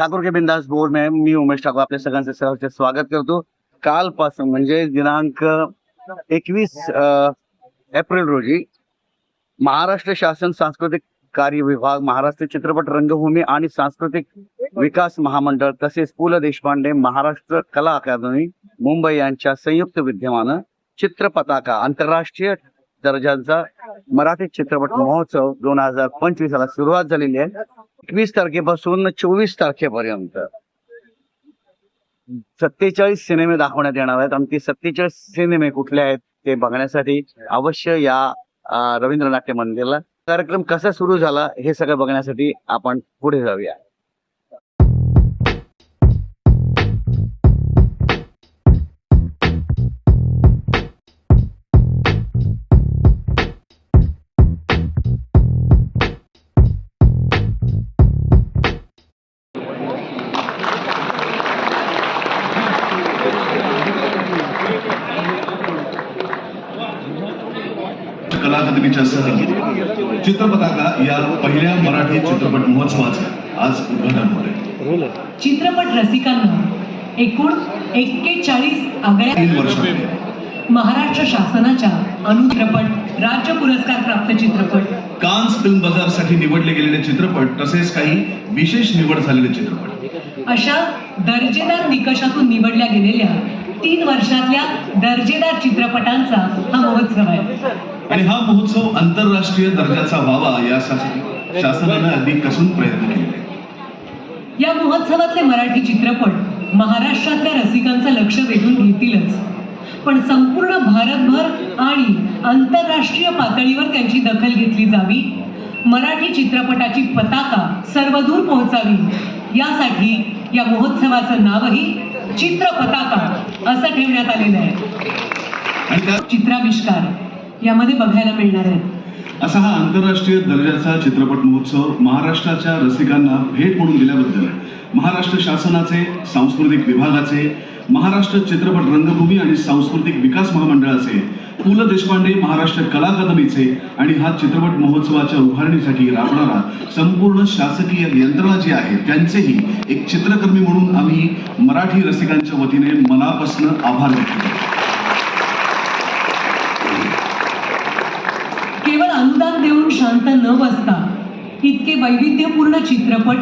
ठाकूर के बिंदास बोर्ड में मी उमेश ठाकूर आपल्या सगळ्यांचं सहर्ष स्वागत करतो. कालपासून म्हणजे दिनांक एकवीस एप्रिल रोजी महाराष्ट्र शासन सांस्कृतिक कार्य विभाग महाराष्ट्र चित्रपट रंगभूमी आणि सांस्कृतिक विकास महामंडळ तसेच पु ल देशपांडे महाराष्ट्र कला अकादमी मुंबई यांच्या संयुक्त विद्यमानं चित्रपताका आंतरराष्ट्रीय दर्जाचा मराठी चित्रपट महोत्सव दोन हजार पंचवीसला सुरुवात झालेली आहे. एकवीस तारखेपासून चोवीस तारखेपर्यंत सत्तेचाळीस सिनेमे दाखवण्यात येणार आहेत. आणि ते सत्तेचाळीस सिनेमे कुठले आहेत ते बघण्यासाठी अवश्य या रवींद्र नाट्य मंदिरला. कार्यक्रम कसा सुरू झाला हे सगळं बघण्यासाठी आपण पुढे जाऊया. अकादमीच्या सह चित्रपताका या पहिल्या मराठी चित्रपट महोत्सवाचं आज उद्घाटन होते चित्रपट रसिकांना एकूण एक्केचाळीस आगळ्या तीन वर्षांनी महाराष्ट्र शासनाच्या अनुचित्रपट राज्य पुरस्कार प्राप्त चित्रपट. कान्स फिल्म बाजारसाठी निवडले गेलेले चित्रपट तसेच काही विशेष निवड झालेले चित्रपट. अशा दर्जेदार निकषातून निवडल्या गेलेल्या तीन वर्षातल्या दर्जेदार चित्रपटांचा हा महोत्सव आहे. आणि हा महोत्सव आंतरराष्ट्रीय दर्जाचा व्हावा यासाठी शासनानं अगदी कसून प्रयत्न केले. या महोत्सवातले मराठी चित्रपट महाराष्ट्रातल्या रसिकांचं लक्ष वेधून घेतीलच. पण संपूर्ण भारतभर आणि आंतरराष्ट्रीय पातळीवर त्यांची दखल घेतली जावी मराठी चित्रपटाची पताका सर्वदूर पोहोचावी यासाठी या महोत्सवाचं नावही चित्रपताका असं ठेवण्यात आलेलं आहे. चित्राविष्कार. यामध्ये बघायला मिळणार आहे. असा हा आंतरराष्ट्रीय दर्जाचा चित्रपट महोत्सव महाराष्ट्राच्या रसिकांना भेट म्हणून दिल्याबद्दल महाराष्ट्र शासनाचे सांस्कृतिक विभागाचे महाराष्ट्र चित्रपट रंगभूमी आणि सांस्कृतिक विकास महामंडळाचे पु ल देशपांडे महाराष्ट्र कला अकादमीचे आणि हा चित्रपट महोत्सवाच्या उभारणीसाठी राबणारा संपूर्ण शासकीय यंत्रणा जी आहे त्यांचेही एक चित्रकर्मी म्हणून आम्ही मराठी रसिकांच्या वतीने मनापासून आभार व्यक्त करतो. केवळ अनुदान देऊन शांत न बसता इतके वैविध्यपूर्ण चित्रपट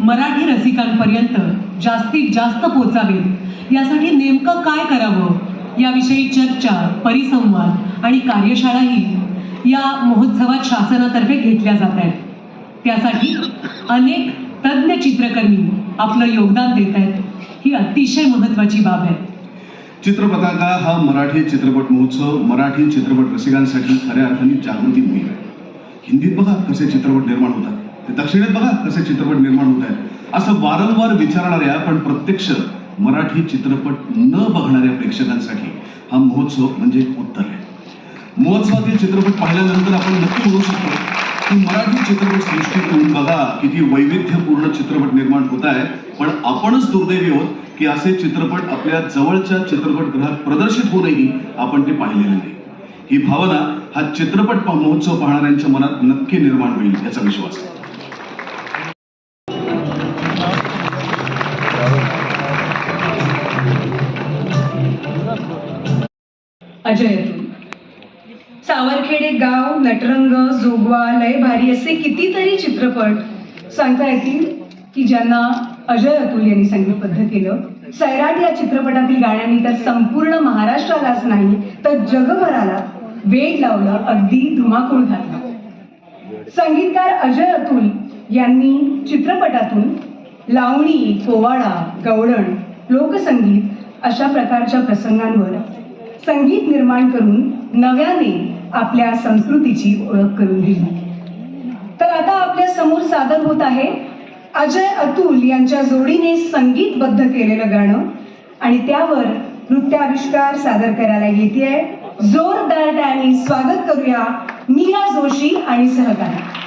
मराठी रसिकांपर्यंत जास्तीत जास्त पोचावेत. यासाठी नेमकं काय करावं? याविषयी चर्चा परिसंवाद आणि कार्यशाळाही या महोत्सवात शासनातर्फे घेतल्या जात आहेत. त्यासाठी अनेक तज्ज्ञ चित्रकर्मी आपलं योगदान देत आहेत. ही अतिशय महत्त्वाची बाब आहे. चित्रपताका हा मराठी चित्रपट महोत्सव मराठी चित्रपट रसिकांसाठी खऱ्या अर्थाने जागृती मोहीम आहे. हिंदीत बघा कसे चित्रपट निर्माण होतात. ते दक्षिणेत बघा कसे चित्रपट निर्माण होत आहेत. असं वारंवार विचारणाऱ्या पण प्रत्यक्ष मराठी चित्रपट न बघणाऱ्या प्रेक्षकांसाठी हा महोत्सव म्हणजे एक उत्तर आहे. महोत्सवातील चित्रपट पाहिल्यानंतर आपण नक्की म्हणू शकतो की मराठी चित्रपट सृष्टीतून बघा किती वैविध्यपूर्ण चित्रपट निर्माण होत आहे पण आपणच दुर्दैवी आहोत. की असे चित्रपट आपल्या जवळच्या चित्रपटगृहात प्रदर्शित होऊनही आपण ते पाहिलेले नाही. ही भावना हा चित्रपट महोत्सव पाहणाऱ्यांच्या मनात नक्की निर्माण होईल याचा विश्वास आहे. अजय सावरखेडे गाव नटरंग जोगवा लय भारी असे कितीतरी चित्रपट सांगता येतील की ज्यांना अजय अतुल यांनी संगीतबद्ध केलं सैराट या चित्रपटातील गाण्यांनी तर संपूर्ण महाराष्ट्रालाच नाही तर जगभराला वेग लावला अगदी धुमाकूळ घातला. संगीतकार अजय अतुल यांनी चित्रपटातून लावणी पोवाडा गवळण लोकसंगीत अशा प्रकारच्या प्रसंगांवर संगीत निर्माण करून नव्याने आपल्या संस्कृतीची ओळख करून दिली. तर आता आपल्यासमोर सादर होत आहे अजय अतुल यांच्या जोडीने संगीतबद्ध केलेलं गाणं आणि त्यावर नृत्याविष्कार सादर करायला येते जोरदार आणि स्वागत करूया मीरा जोशी आणि सहकारी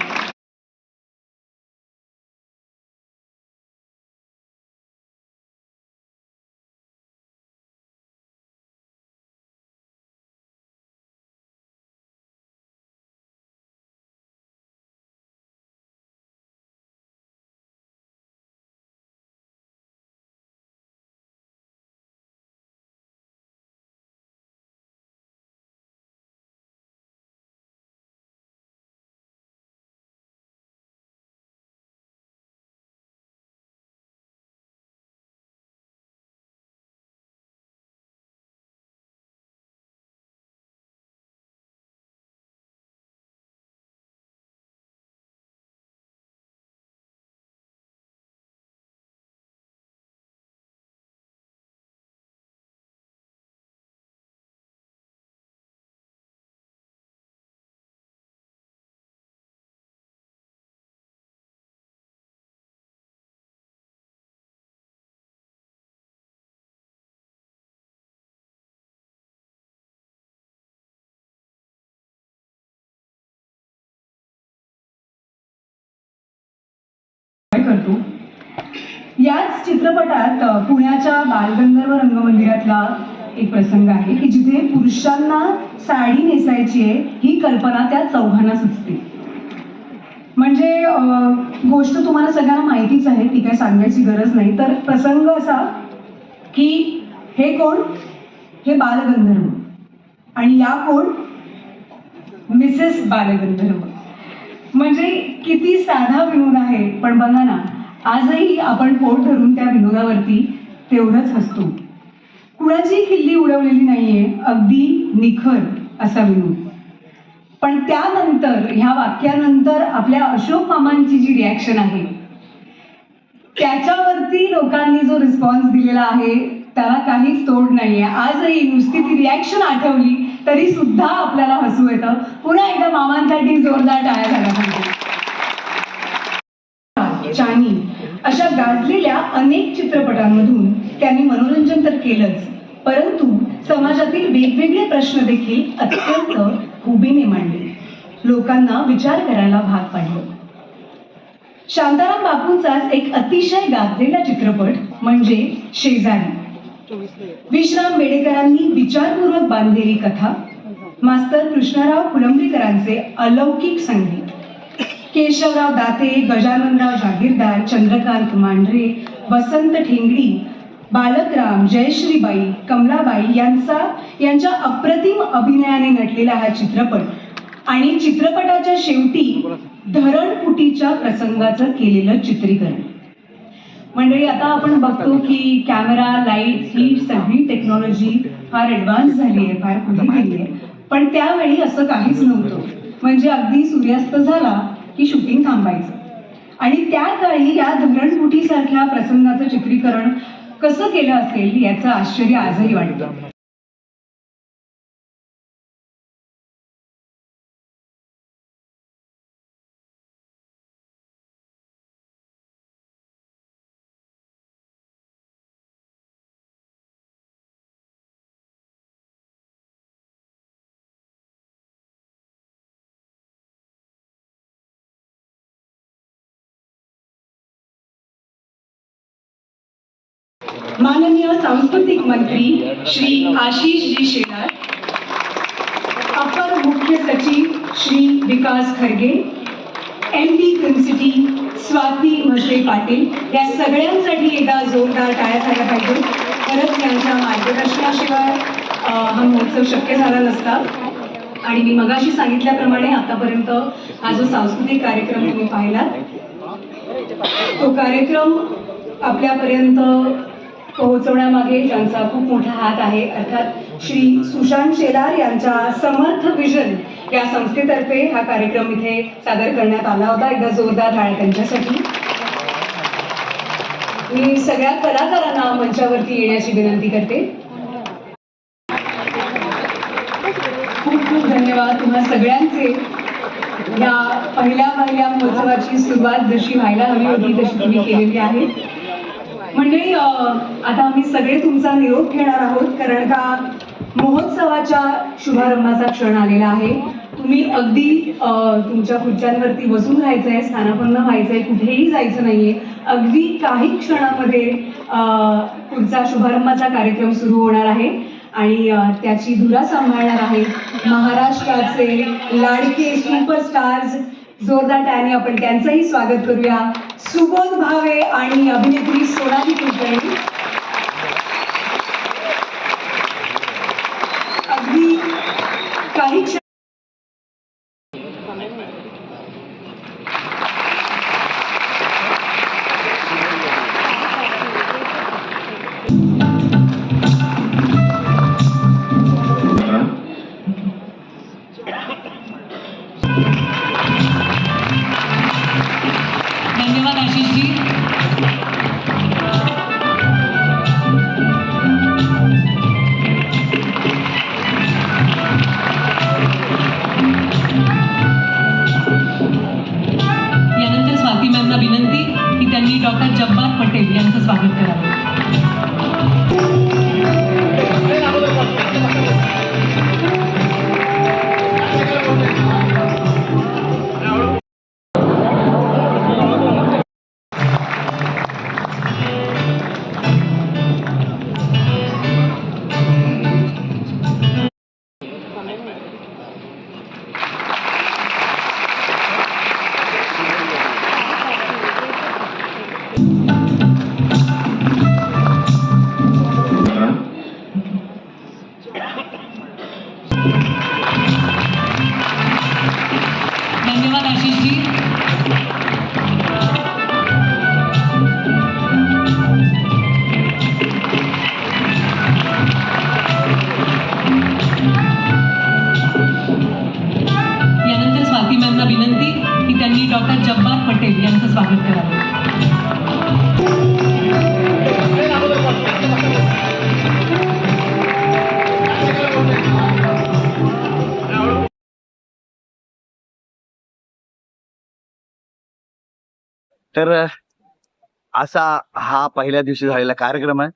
करतो? याच चित्रपटात पुण्याच्या बालगंधर्व रंगमंदिरातला एक प्रसंग आहे की जिथे पुरुषांना साडी नेसायची आहे ही कल्पना त्या चौघांना सुचते. म्हणजे गोष्ट तुम्हाला सगळ्यांना माहितीच आहे ती काय सांगायची गरज नाही. तर प्रसंग असा की हे कोण? हे बालगंधर्व. आणि या कोण? मिसेस बालगंधर्व. म्हणजे किती साधा विनोद आहे. पण बघा ना आजही आपण पोट धरून त्या विनोदावरती तेवढंच हसतो. कुणाची खिल्ली उडवलेली नाहीये अगदी निखर असा विनोद. पण त्यानंतर ह्या वाक्यानंतर आपल्या अशोक मामांची जी रिॲक्शन आहे त्याच्यावरती लोकांनी जो रिस्पॉन्स दिलेला आहे त्याला काहीच तोड नाहीये. आजही नुसती ती रिॲक्शन आठवली तरी सुद्धा आपल्याला हसू येतं. पुन्हा एकदा मामांसाठी जोरदार टाळ्या झाला पाहिजे. चानी अशा गाजलेल्या अनेक चित्रपटांमधून त्यांनी मनोरंजन तर केलंच परंतु समाजातील वेगवेगळे प्रश्न देखील अत्यंत हुबीने मांडले. लोकांना विचार करायला भाग पाडले. शांताराम बापूंचाच एक अतिशय गाजलेला चित्रपट म्हणजे शेजारी. विश्राम बेडेकरांनी विचारपूर्वक बांधलेली कथा मास्तर कृष्णराव फुलंब्रीकरांचे अलौकिक संगीत केशवराव दाते गजाननराव जागीरदार चंद्रकांत मांढरे वसंत ठेंगडी बालकराम जयश्रीबाई कमलाबाई यांचा यांच्या अप्रतिम अभिनयाने नटलेला हा चित्रपट आणि चित्रपटाच्या शेवटी धरणपुटीच्या प्रसंगाचं केलेलं चित्रीकरण. मंडळी आता आपण बघतो की कॅमेरा लाइट ही सगळी टेक्नॉलॉजी फार ऍडव्हान्स झाली आहे फार पुढे गेली आहे. पण त्यावेळी असं काहीच नव्हतं. म्हणजे अगदी सूर्यास्त झाला की शूटिंग थांबायचं. आणि त्या काळी या धरणफुटीसारख्या प्रसंगाचं चित्रीकरण कसं केलं असेल याचं आश्चर्य आजही वाटतं. माननीय सांस्कृतिक मंत्री श्री आशिष जी शेलार अपर मुख्य सचिव श्री विकास खरगे एम डी क्रिमसिटी स्वाती म्हसे पाटील या सगळ्यांसाठी एकदा जोरदार टाळ्या झाल्या पाहिजे. खरंच त्यांच्या मार्गदर्शनाशिवाय हा महोत्सव शक्य झाला नसता. आणि मी मगाशी सांगितल्याप्रमाणे आतापर्यंत हा जो सांस्कृतिक कार्यक्रम तुम्ही पाहिलात तो कार्यक्रम आपल्यापर्यंत पोहोचवण्यामागे ज्यांचा खूप मोठा हात आहे. अर्थात श्री सुशांत शेलार यांच्या समर्थ विजन या संस्थेतर्फे हा कार्यक्रम इथे सादर करण्यात आला होता. एकदा जोरदार टाळ्या त्यांच्यासाठी. मी सगळ्या कलाकारांना मंचावरती येण्याची विनंती करते. खूप खूप धन्यवाद तुम्हा सगळ्यांचे. या पहिल्या पहिल्या महोत्सवाची सुरुवात जशी व्हायला हवी होती तशी तुम्ही केलेली आहे. म्हणजे, मंडळी आता आम्ही सगळे तुमचा निरोप घेणार आहोत कारण का महोत्सवाच्या शुभारंभाचा क्षण आलेला आहे. तुम्ही अगदी तुमच्या खुर्च्यांवरती बसून राहायचं आहे स्थानापन्न व्हायचं आहे कुठेही जायचं नाहीये. अगदी काही क्षणामध्ये पुढचा शुभारंभाचा कार्यक्रम सुरू होणार आहे. आणि त्याची धुरा सांभाळणार आहे महाराष्ट्राचे लाडके सुपरस्टार्स जोरदार टाळ्याने आपण त्यांचंही स्वागत करूया. सुबोध भावे आणि अभिनेत्री सोनाली कुलकर्णी. अगदी काही क्षण तर असा हा पहिल्या दिवशी झालेला कार्यक्रम आहे.